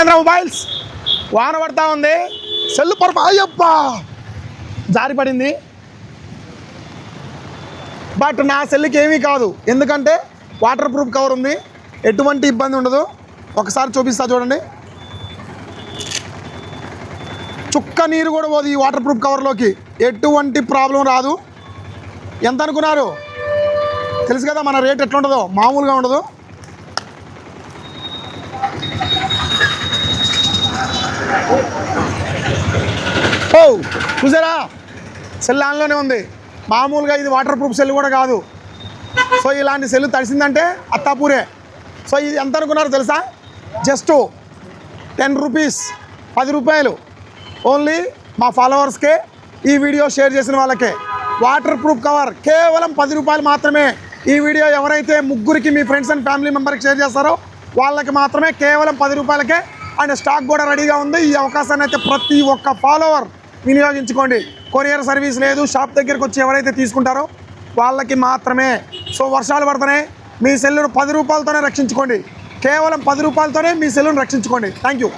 Shailendra mobiles. వాన పడతా ఉంది. సెల్ పొరపా అయ్యప్పా! జారిపడింది బట్ నా సెల్కి ఏమీ కాదు. ఎందుకంటే వాటర్ ప్రూఫ్ కవర్ ఉంది. ఎటువంటి ఇబ్బంది ఉండదు. ఒకసారి చూపిస్తా చూడండి. చుక్క నీరు కూడా పోదు ఈ వాటర్ ప్రూఫ్ కవర్లోకి. ఎటువంటి ప్రాబ్లం రాదు. ఎంత అనుకున్నారు తెలుసు కదా మన రేట్ ఎట్లుంటుందో? మామూలుగా ఉండదు. చూసారా? సెల్ ఆన్లోనే ఉంది. మామూలుగా ఇది వాటర్ ప్రూఫ్ సెల్ కూడా కాదు. సో ఇలాంటి సెల్ తడిసిందంటే అత్తాపూరే. సో ఇది ఎంత అనుకున్నారు తెలుసా? జస్ట్ టెన్ రూపీస్ పది రూపాయలు. ఓన్లీ మా ఫాలోవర్స్కే ఈ వీడియో షేర్ చేసిన వాళ్ళకే. వాటర్ ప్రూఫ్ కవర్ కేవలం పది రూపాయలు మాత్రమే. ఈ వీడియో ఎవరైతే ముగ్గురికి మీ ఫ్రెండ్స్ అండ్ ఫ్యామిలీ మెంబర్కి షేర్ చేస్తారో వాళ్ళకి మాత్రమే కేవలం పది రూపాయలకే. అండ్ స్టాక్ కూడా రెడీగా ఉంది. ఈ అవకాశాన్ని అయితే ప్రతి ఒక్క ఫాలోవర్ వినియోగించుకోండి. కొరియర్ సర్వీస్ లేదు షాప్ దగ్గరకు వచ్చి ఎవరైతే తీసుకుంటారో వాళ్ళకి మాత్రమే. సో వర్షాలు పడుతున్నాయి మీ సెల్లును పది రూపాయలతోనే రక్షించుకోండి. కేవలం పది రూపాయలతోనే మీ సెల్లును రక్షించుకోండి. Thank you